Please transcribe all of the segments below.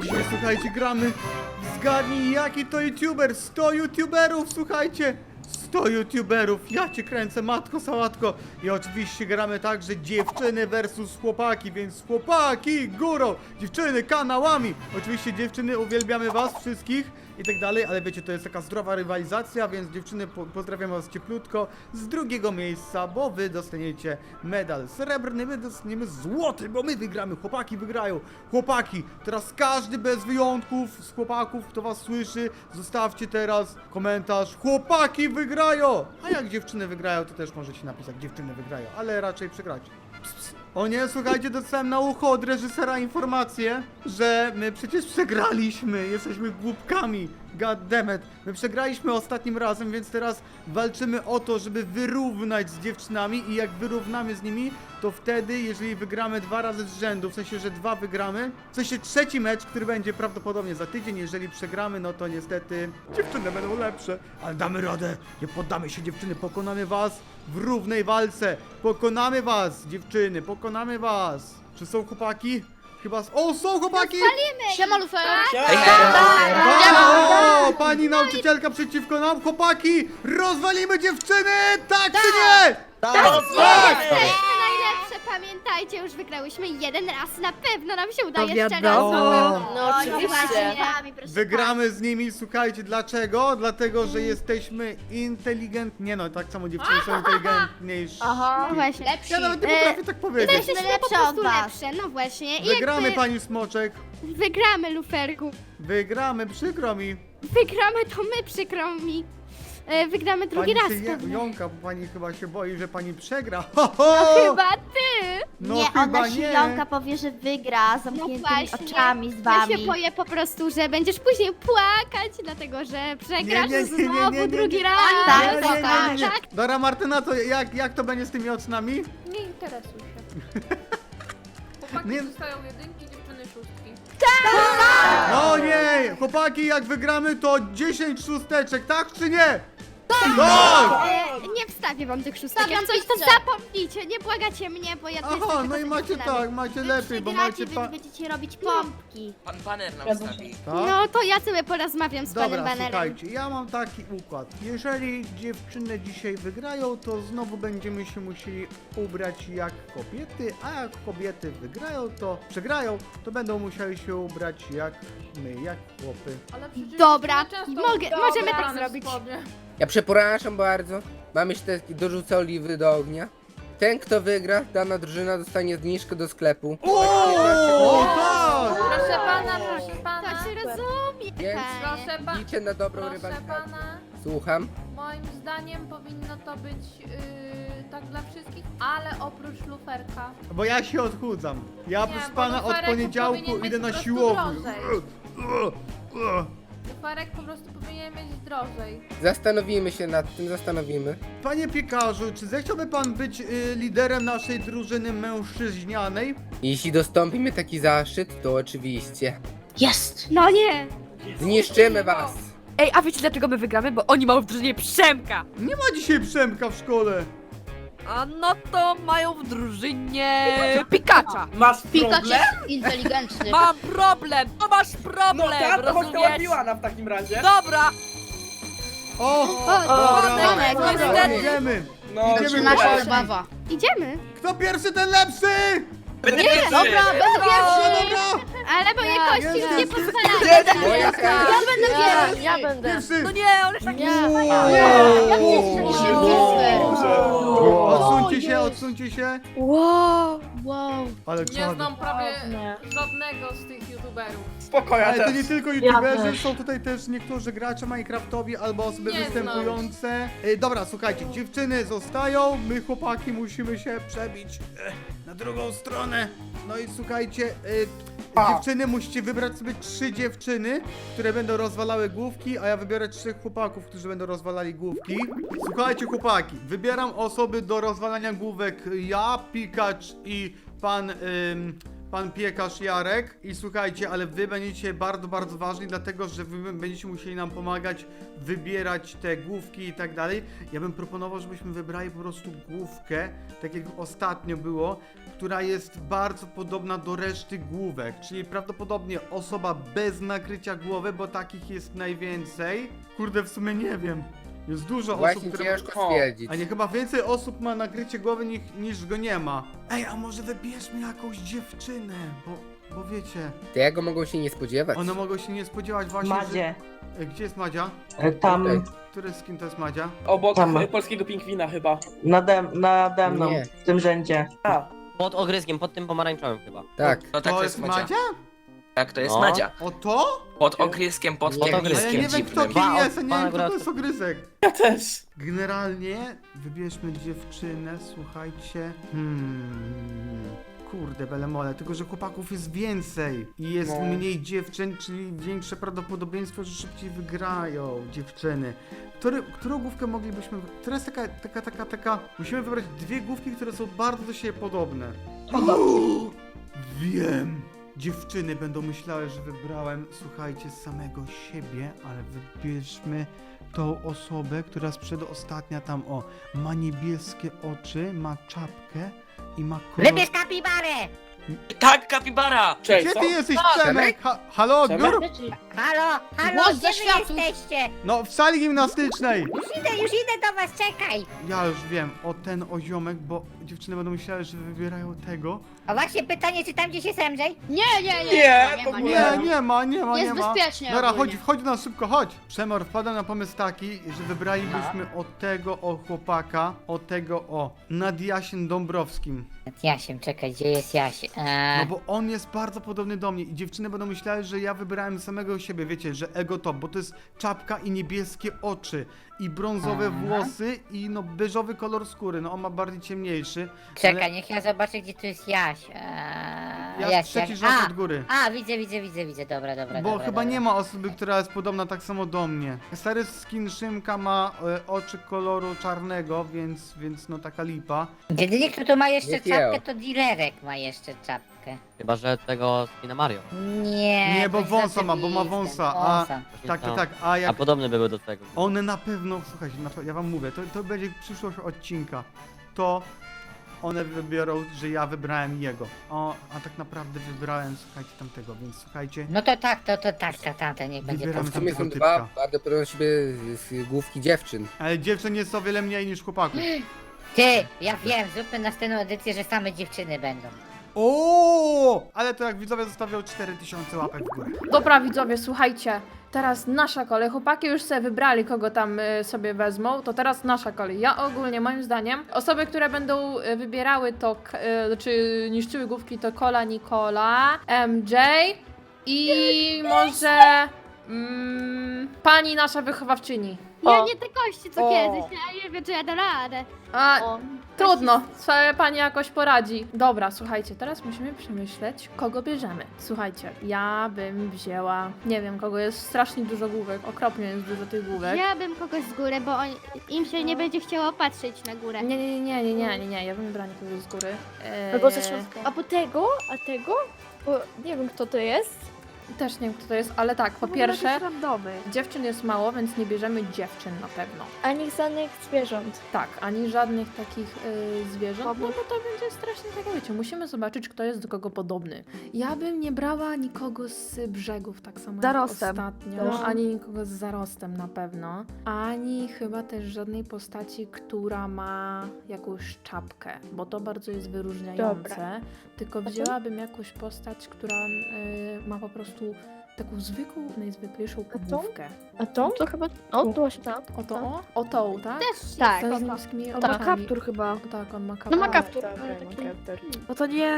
Dzisiaj, słuchajcie, gramy Zgadnij jaki to youtuber? 100 youtuberów, słuchajcie! 100 youtuberów, ja cię kręcę, matko sałatko! I oczywiście gramy także dziewczyny versus chłopaki, więc chłopaki górą, dziewczyny kanałami! Oczywiście dziewczyny uwielbiamy was wszystkich i tak dalej, ale wiecie, to jest taka zdrowa rywalizacja, więc dziewczyny po pozdrawiam was cieplutko z drugiego miejsca, bo wy dostaniecie medal srebrny, my dostaniemy złoty, bo my wygramy, chłopaki wygrają. Chłopaki, teraz każdy bez wyjątków z chłopaków, kto was słyszy, zostawcie teraz komentarz, chłopaki wygrają! A jak dziewczyny wygrają, to też możecie napisać, dziewczyny wygrają, ale raczej przegracie. O nie, słuchajcie, dostałem na ucho od reżysera informację, że my przecież przegraliśmy, jesteśmy głupkami. God damn it. My przegraliśmy ostatnim razem, więc teraz walczymy o to, żeby wyrównać z dziewczynami i jak wyrównamy z nimi, to wtedy, jeżeli wygramy dwa razy z rzędu, w sensie, że dwa wygramy, w sensie trzeci mecz, który będzie prawdopodobnie za tydzień, jeżeli przegramy, no to niestety dziewczyny będą lepsze, ale damy radę, nie poddamy się dziewczyny, pokonamy was w równej walce, pokonamy was dziewczyny, pokonamy was. Czy są chłopaki? Chyba... s- O, są chłopaki! Siema Lufer! O, pani nauczycielka przeciwko nam, chłopaki! Rozwalimy dziewczyny! Tak czy nie? Tak! Jesteśmy najlepsze, pamiętajcie, już wygrałyśmy jeden raz, na pewno nam się udaje jeszcze raz. wiadomo. No oczywiście. Wygramy z nimi, słuchajcie, dlaczego? Dlatego, że jesteśmy inteligentni. Nie no, tak samo dziewczyny są inteligentniejsze. Aha. No właśnie. Ja nawet nie E, potrafię tak I powiedzieć. to jesteśmy po lepsze prostu od was. lepsze, no właśnie. I Wygramy, jakby pani Smoczek. wygramy, Luferku. Wygramy, przykro mi. Wygramy, to my, przykro mi. E, Wygramy drugi Pani raz się je, pewnie. jąka, bo pani chyba się boi, że pani przegra. Ho, ho! Chyba ty! No nie, chyba ona nie. Silonka powie, że wygra z No zamkniętymi właśnie. oczami z Ja wami. się boję po prostu, że będziesz później płakać, dlatego że przegrasz Nie, nie, nie, nie, znowu nie, nie, drugi nie. raz. Tak, Nie, nie, nie, tak, nie, nie. tak. Dobra, Martyna, to jak, jak to będzie z tymi ocnami? Nie interesuj się. Chłopaki Nie- dostają jedynki, dziewczyny szóstki. No nie! Chłopaki, jak wygramy, to 10 szósteczek, tak czy nie? Tak! E, nie wstawię wam tych szóstek. Jak coś to zapomnijcie, nie błagacie mnie, bo ja tu Aha, no i macie tak, macie Wy lepiej, bo macie wy pa... będziecie robić pompki. Pan baner nam stawi. Tak? No to ja sobie porozmawiam z panem Dobra, Banerem. słuchajcie, ja mam taki układ. Jeżeli dziewczyny dzisiaj wygrają, to znowu będziemy się musieli ubrać jak kobiety, a jak kobiety wygrają, to przegrają, to będą musieli się ubrać jak my, jak chłopy. Ale przecież Dobra, często mogę- możemy tak zrobić. spodnie. Ja przepraszam bardzo. Mam jeszcze dorzucę oliwy do ognia. Ten, kto wygra, dana drużyna dostanie zniżkę do sklepu. O, o tak! Proszę pana, proszę To pana. się rozumie, Więc-. Proszę pana. Liczę na dobrą Proszę rywalizację. pana. Słucham. Moim zdaniem powinno to być yy, tak dla wszystkich, ale oprócz luferka. Bo ja się odchudzam. Ja Nie, proszę bo pana od luferek poniedziałku powinien idę być na po prostu siłownię. drożej. Luferek po prostu powinien mieć drożej. Zastanowimy się nad tym, zastanowimy. Panie piekarzu, czy zechciałby pan być y, liderem naszej drużyny mężczyźnianej? Jeśli dostąpi mi taki zaszczyt, to oczywiście. Jest! No nie. Zniszczymy was! Ej, a wiecie dlaczego my wygramy? Bo oni mają w drużynie Przemka! Nie ma dzisiaj Przemka w szkole. A no to mają w drużynie Pikacza! Masz Pikachu problem? jest inteligentny. Mam problem! To masz problem! No tak, to chodź do rozumiesz? Łapiłana w takim razie. Dobra! O! Dobra, Tomek, dobra, niestety. idziemy. No, Idziemy Nasza zabawa. Idziemy. Kto pierwszy, ten lepszy! Będę Nie, pierwszy. dobra, będę pierwszy. dobra! Ale moje Ja, kości już ja, nie ja. pozwalają. Moja kara! Ja, ja będę. Pierwszy! No nie, on jest taki... Odsuńcie się, odsuńcie się. Wow! Wow. Ale Nie czad. znam prawie żadnego z tych youtuberów. Spokojnie. Ale to nie tylko youtuberzy, są tutaj też niektórzy gracze Minecraftowi albo osoby Nie występujące. E, dobra, słuchajcie, dziewczyny zostają, my chłopaki musimy się przebić e, na drugą stronę. No i słuchajcie, e, dziewczyny musicie wybrać sobie trzy dziewczyny, które będą rozwalały główki, a ja wybiorę trzech chłopaków, którzy będą rozwalali główki. Słuchajcie chłopaki, wybieram osoby do rozwalania główek. Ja, Pikacz i pan ym, pan piekarz Jarek. I słuchajcie, ale wy będziecie bardzo, bardzo ważni, dlatego że wy będziecie musieli nam pomagać wybierać te główki i tak dalej. Ja bym proponował, żebyśmy wybrali po prostu główkę, tak jak ostatnio było, która jest bardzo podobna do reszty główek, czyli prawdopodobnie osoba bez nakrycia głowy, bo takich jest najwięcej. Kurde, w sumie nie wiem. Jest dużo Właśnie osób, które... ciężko O. stwierdzić. A nie, chyba więcej osób ma nakrycie głowy niż, niż go nie ma. Ej, a może wybierzmy jakąś dziewczynę, bo, bo wiecie, Tego mogą się nie spodziewać. one mogą się nie spodziewać właśnie, Madzie. że... E, Gdzie jest Madzia? E, Tam Tutaj. Który skin to jest Madzia? Obok Tam. e, polskiego pingwina chyba. nade, nade mną, Nie. w tym rzędzie. A, Pod ogryzkiem, pod tym pomarańczowym chyba. Tak. No tak, to jest Madzia? Tak, to jest No. Madzia. O to? Pod ogryskiem, pod Nie, tym A ja nie wiem kto dziwnym. kim Wow, jest, a nie wiem kto to jest ogryzek. ja też. Generalnie wybierzmy dziewczynę, słuchajcie. Hmm. Kurde, belemole, tylko że chłopaków jest więcej i jest No. mniej dziewczyn, czyli większe prawdopodobieństwo, że szybciej wygrają dziewczyny. Który, którą główkę moglibyśmy. Jest taka, taka, taka, taka. Musimy wybrać dwie główki, które są bardzo do siebie podobne. Wiem! Dziewczyny będą myślały, że wybrałem, słuchajcie, samego siebie, ale wybierzmy tą osobę, która z przedostatnia tam, o, ma niebieskie oczy, ma czapkę i ma kolor... Wybierz kapibarę! Tak, kapibara! Cześć, Gdzie co? ty jesteś, Przemek? Ha halo, odbiór? Halo, halo, Głos gdzie wy jesteście? No, w sali gimnastycznej! Już idę, już idę do was, czekaj! Ja już wiem, o ten oziomek, bo dziewczyny będą myślały, że wybierają tego. A właśnie pytanie, czy tam gdzieś jest MJ? Nie, nie, nie. Nie, nie w ma, ogóle. Nie, nie ma, nie ma, Jest nie ma. bezpiecznie Dobra, ogólnie. chodź, chodź na szybko, chodź. Przemor, wpadłem na pomysł taki, że wybralibyśmy od tego o chłopaka, od tego o nad Jasiem Dąbrowskim. Jasiem, czekaj, gdzie jest Jaś? No Eee, bo on jest bardzo podobny do mnie i dziewczyny będą myślały, że ja wybrałem samego siebie, wiecie, że ego top, bo to jest czapka i niebieskie oczy i brązowe włosy i no beżowy kolor skóry, no on ma bardziej ciemniejszy. Czekaj, niech ja zobaczę, gdzie tu jest Jaś. Eee, Ja Jaś, trzeci Jaś. rząd A, od góry. a, widzę, widzę, widzę, widzę, dobra, dobra, Bo dobra, chyba dobra. nie ma osoby, która jest podobna tak samo do mnie. Stary skin Szymka ma e, oczy koloru czarnego, więc, więc no taka lipa. Jedyny, kto tu ma jeszcze Nie czapkę, to dealerek ma jeszcze czapkę. Chyba, że tego skina Mario. Nie, Nie, bo to jest wąsa ma, bo ma oczywiste, wąsa, a- wąsa. Właśnie Tak, tak, tak, a A jak podobny były do tego. one na pewno, słuchajcie, na, pe- ja wam mówię, to, to będzie przyszłość odcinka, to one wybiorą, że ja wybrałem jego. O, a tak naprawdę wybrałem, słuchajcie, tamtego, więc słuchajcie, No to tak, to, to tak, to tamten niech będzie Wybieramy W to. sumie są tamtego dwa typka. bardzo podobne do siebie z główki dziewczyn. ale dziewczyn jest o wiele mniej niż chłopaków. Ty, ja wiem, zróbmy następną edycję, że same dziewczyny będą. O, ale to jak widzowie zostawią 4000 łapek w górę. Dobra widzowie, słuchajcie, teraz nasza kolej. Chłopaki już sobie wybrali, kogo tam y, sobie wezmą, to teraz nasza kolej. Ja ogólnie, moim zdaniem, osoby, które będą y, wybierały to, k- y, czy niszczyły główki, to Kola, Nikola, MJ i może mm, pani nasza wychowawczyni. Ja O. nie te kości co O. kiedyś, ja nie wiem czy ja dam radę. A, O. Trudno, sobie pani jakoś poradzi. Dobra, słuchajcie, teraz musimy przemyśleć, kogo bierzemy. Słuchajcie, ja bym wzięła, nie wiem, kogo jest strasznie dużo główek, okropnie jest dużo tych główek. Ja bym kogoś z góry, bo on, im się nie będzie chciało patrzeć na górę. Nie, nie, nie, nie, nie, nie, nie, ja bym wybrała kogoś z góry. Eee, Albo ze środka. A po tego, a tego? Bo nie wiem kto to jest. Też nie wiem, kto to jest, ale tak, po pierwsze, dziewczyn jest mało, więc nie bierzemy dziewczyn na pewno. Ani żadnych zwierząt. Tak, ani żadnych takich y, zwierząt, no bo to będzie strasznie tak, wiecie, musimy zobaczyć, kto jest do kogo podobny. Ja bym nie brała nikogo z brzegów, tak samo Zarostem. jak ostatnio, No. ani nikogo z zarostem na pewno, ani chyba też żadnej postaci, która ma jakąś czapkę, bo to bardzo jest wyróżniające, Dobra. tylko to? wzięłabym jakąś postać, która y, ma po prostu taką zwykłą, najzwyklejszą to? główkę. A to? To chyba. O, to właśnie tak. Oto, o, o tą, tak? Też Tak. To z spoko. niebieskimi Tak, obłokami. kaptur chyba. Tak, on ma kaptur. No ma kaptur. Taki- kaptur. No to nie.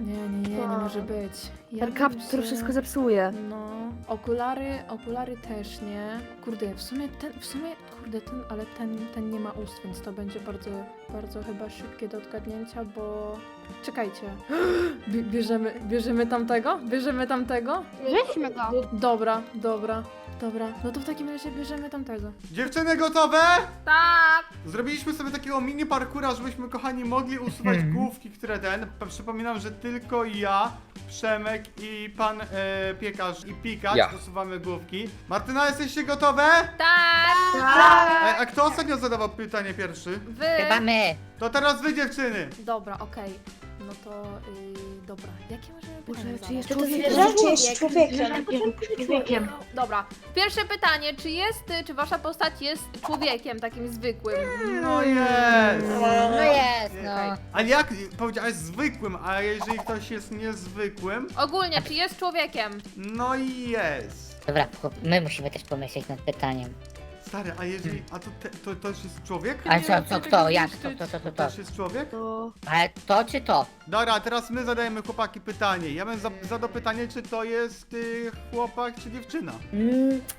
Nie, nie, nie, nie Tak. może być. Ja Ten kaptur wszystko zepsuje. No, okulary, okulary też nie. Kurde, w sumie ten, w sumie, kurde, ten, ale ten, ten nie ma ust, więc to będzie bardzo, bardzo chyba szybkie do odgadnięcia, bo Czekajcie. Bie- Bierzemy, bierzemy tamtego? Bierzemy tamtego? Weźmy go. Dobra, dobra, dobra. No to w takim razie bierzemy tamtego. Dziewczyny gotowe? Tak! Zrobiliśmy sobie takiego mini parkura, żebyśmy kochani mogli usuwać główki, które ten. P- Przypominam, że tylko ja, Przemek i pan e, piekarz i pikacz Ja. usuwamy główki. Martyna, jesteście gotowe? Tak! A, a kto ostatnio zadawał pytanie pierwszy? Wy! Chyba my. To teraz wy dziewczyny. Dobra, okej. No to, yy, dobra. Jakie możemy pytanie zadać? Czy to zwierzę, czy jest człowiekiem? Człowiekiem. Dobra. Pierwsze pytanie, czy jest, y, czy wasza postać jest człowiekiem takim zwykłym? No jest. No jest, no. Ale jak powiedziałeś zwykłym, a jeżeli ktoś jest niezwykłym, Ogólnie, czy jest człowiekiem? no i jest. Dobra, chłop, my musimy też pomyśleć nad pytaniem. Stary, a jeżeli. A to, te, to, to też jest człowiek? Ale co, co, kto, jak, kto, kto, kto, To kto? też jest człowiek? Ale to czy to? Dobra, a teraz my zadajemy chłopaki pytanie. Ja bym za- zadał pytanie, czy to jest y, chłopak, czy dziewczyna.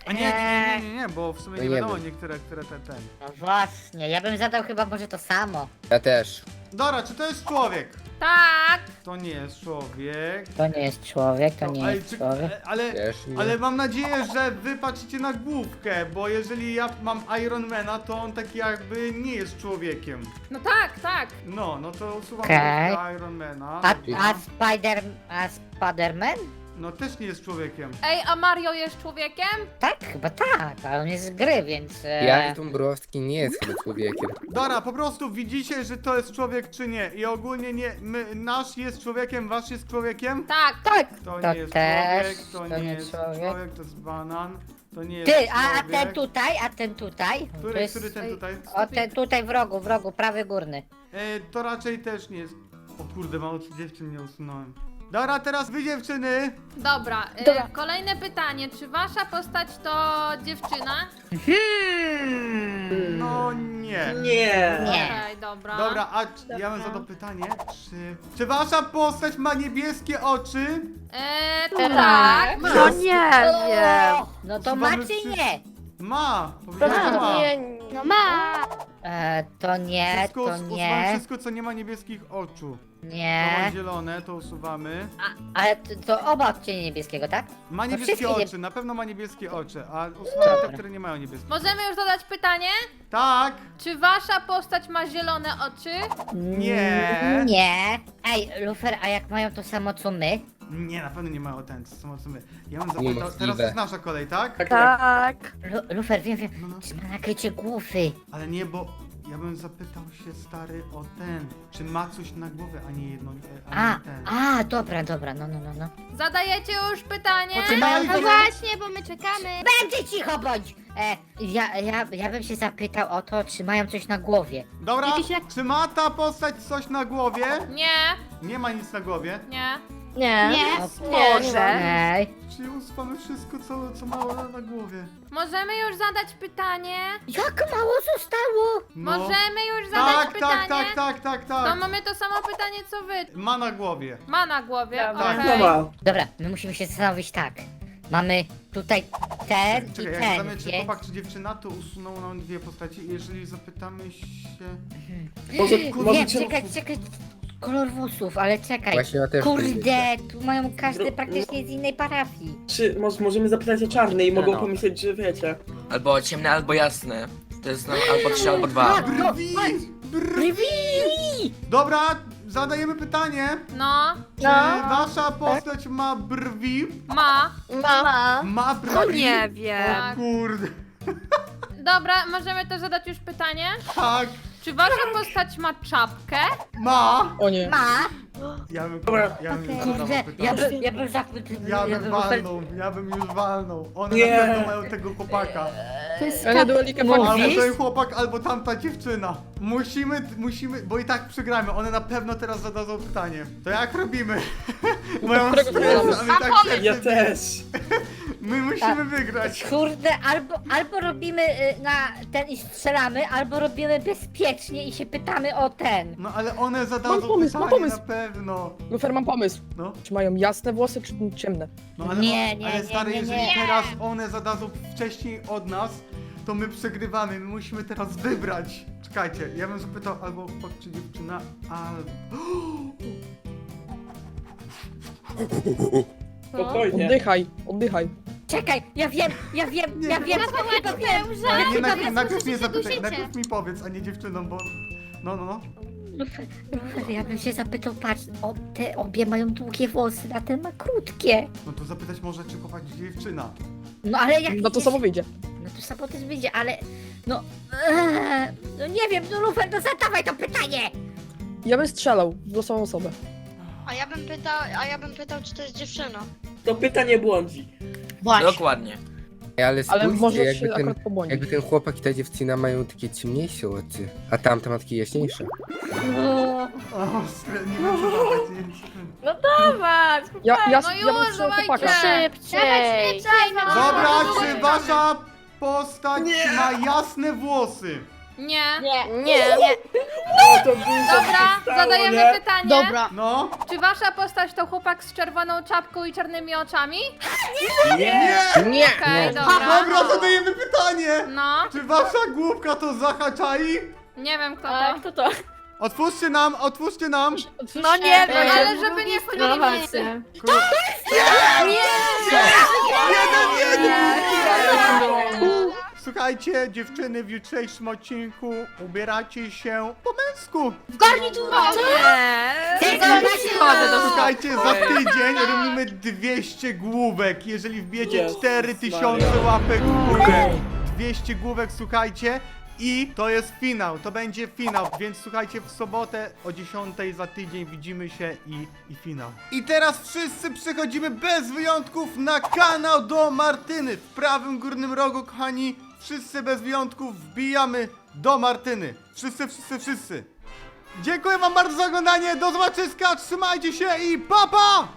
A nie, nie, nie, nie, nie, bo w sumie To nie nie wiadomo wiem. niektóre, które ten, ten. No właśnie, ja bym zadał chyba może to samo. Ja też. Dobra, czy to jest człowiek? Tak! To nie jest człowiek. To nie jest człowiek, to nie ale, jest człowiek. ale, Też nie. ale mam nadzieję, że wy patrzycie na główkę, bo jeżeli ja mam Ironmana, to on taki jakby nie jest człowiekiem. No tak, tak. No, no to usuwam Okej. główkę Ironmana. A, a Spider... a Spiderman? No też nie jest człowiekiem. Ej, a Mario jest człowiekiem? Tak, chyba tak, ale on jest z gry, więc... E... Jan Dąbrowski nie jest chyba człowiekiem. Dobra, po prostu widzicie, że to jest człowiek czy nie. I ogólnie nie, my, nasz jest człowiekiem, wasz jest człowiekiem? Tak. Tak! To, To nie jest też, człowiek, to, to nie nie jest człowiek. człowiek. to jest banan. To nie jest Ty, a, a człowiek. ten tutaj, a ten tutaj? To Który, jest... który ten tutaj? O, ten tutaj w rogu, w rogu, prawy górny. E, to raczej też nie jest. O kurde, mało co dziewczyn nie usunąłem. Dobra, teraz wy dziewczyny. Dobra, y, Dobra. kolejne pytanie. Czy wasza postać to dziewczyna? No nie. Nie. Nie. Okej, dobra. Dobra, a c- ja bym zadał pytanie, czy... Czy wasza postać ma niebieskie oczy? Eee, tak. No nie wiem. No to wszyscy- nie? Ma! Powiedziałem, że ma. Nie, No ma. E, to nie, Wszystko, to usuwamy nie, wszystko, co nie ma niebieskich oczu. To ma nie. zielone, to usuwamy. A, ale to, to oba odcienie niebieskiego, tak? Ma niebieskie wszystkie nie- oczy, na pewno ma niebieskie oczy, a usuwamy te, Dobra. które nie mają niebieskich. Możemy już zadać pytanie? Tak! Czy wasza postać ma zielone oczy? Nie. Nie. Ej, Lufer, a jak mają to samo co my? Nie, na pewno nie mają ten, co są. Ja bym zapytał, Niemożliwe. teraz jest nasza kolej, tak? Tak, tak. Tak. Lu Lufer, wiem, wiem. No, no. Czy ma nakrycie głowy? Ale nie, bo ja bym zapytał się stary o ten, czy ma coś na głowie, a nie jedno, a A, nie ten. a, dobra, dobra, no, no, no, no. Zadajecie już pytanie? Poczekaj, No właśnie, bo my czekamy. Będzie cicho bądź! E, ja, ja, ja bym się zapytał o to, czy mają coś na głowie. Dobra, Jakiś jak- czy ma ta postać coś na głowie? Nie, Nie ma nic na głowie. nie. Nie. Nie. Może. Ej, Czyli usuwamy wszystko, co, co ma na głowie. Możemy już zadać pytanie? jak mało zostało! No. Możemy już zadać Tak, pytanie? tak, tak, tak, tak, To tak. mamy to samo pytanie co wy. Ma na głowie. Ma na głowie, Dobra. Tak, okej. No ma. Dobra, my musimy się zastanowić tak. Mamy tutaj ten Czekaj, i jak ten, czy więc... chłopak, czy dziewczyna, to usuną nam dwie postaci. Jeżeli zapytamy się... Może, może Wiem, cię... czekaj, czekaj. Kolor włosów, ale czekaj. Właśnie ja też Kurde, tu mają każdy Dro- praktycznie z innej parafii. Czy może, możemy zapytać o czarny i mogą No. pomyśleć, że wiecie. Albo ciemne, albo jasne. To jest no, albo trzy, albo dwa. Brwi! Brwi! Dobra, zadajemy pytanie. No, Czy wasza postać ma brwi? ma. Ma. Ma brwi? To nie O wiem. kurde. Dobra, możemy też zadać już pytanie? Tak, Czy wasza postać ma czapkę? ma. O nie. Ma! Ja bym, Dobra. ja bym już Kurde, zadawał ja, pytanie. by, ja bym zachwycił. Ja bym walnął, ja bym już walnął. One Nie. na pewno mają tego chłopaka. To jest Ale duelika Albo ten chłopak, albo tamta dziewczyna. Musimy, musimy, bo i tak przegramy. One na pewno teraz zadadzą pytanie. To jak robimy? Mają którego stres, wybieramy? a my tak Ja też. My musimy wygrać. Kurde, albo, albo robimy y, na ten i strzelamy, albo robimy bezpiecznie i się pytamy o ten. No ale one zadadzą Mam pomysł, mam pytanie pomysł. na pewno. Lufer, mam pomysł. No, Czy mają jasne włosy, czy ciemne? no ale, Nie, nie, ale nie, stary, nie, jeżeli nie. teraz one zadadzą wcześniej od nas, to my przegrywamy, my musimy teraz wybrać. Czekajcie, ja bym zapytał albo chłopak czy dziewczyna, albo... Spokojnie. Oddychaj, oddychaj. Czekaj, ja wiem, ja wiem, ja wiem, chyba wiem. Nie, chyba najpierw, najpierw mnie zapytaj, najpierw mi powiedz, a nie dziewczynom, bo... No, no, no. Lufer, Lufer, ja bym się zapytał, patrz, o, te obie mają długie włosy, a ten ma krótkie. No to zapytać może, czy czy dziewczyna. No ale jak... No to samo wyjdzie. No to samo też wyjdzie, ale... No... Eee, no nie wiem, no Lufer, no zadawaj to pytanie! Ja bym strzelał w losową osobę. A ja bym pytał, a ja bym pytał, czy to jest dziewczyna. To pytanie błądzi. Właśnie. Dokładnie. Ej, Ale Ale spójrzcie, może jakby ten, akurat pobłądzić. jakby ten chłopak i ta dziewczyna mają takie ciemniejsze oczy, a tamte ma takie jaśniejsze. No, O, stre- nie wiem, co wiem, co tam. Dawać! Ja, ja, No ja bym już, dawajcie. chłopaka. Szybciej! Dobra, czy wasza postać ma jasne włosy? Nie. Nie, nie. O, to dużo Dobra, się stało, zadajemy nie? pytanie. Dobra. No? Czy wasza postać to chłopak z czerwoną czapką i czarnymi oczami? Nie! Nie! Okej, no. dobra. Dobra, zadajemy pytanie! No, Czy wasza główka to zahaczai? nie wiem kto A to. kto to? Otwórzcie nam, otwórzcie nam! No nie, no Ej, Ale żeby nie No wchodzili właśnie. Jeden, jeden! Słuchajcie, dziewczyny, w jutrzejszym odcinku ubieracie się po męsku. Słuchajcie, za tydzień robimy 200 główek, jeżeli wbijecie Jezus 4000 łapek w górę. 200 główek, słuchajcie. I to jest finał, to będzie finał, więc słuchajcie, w sobotę o 10 za tydzień widzimy się i, i finał. I teraz wszyscy przechodzimy bez wyjątków na kanał do Martyny. W prawym górnym rogu, kochani, wszyscy bez wyjątków wbijamy do Martyny. Wszyscy, wszyscy, wszyscy. Dziękuję wam bardzo za oglądanie, do zobaczyska, trzymajcie się i pa pa!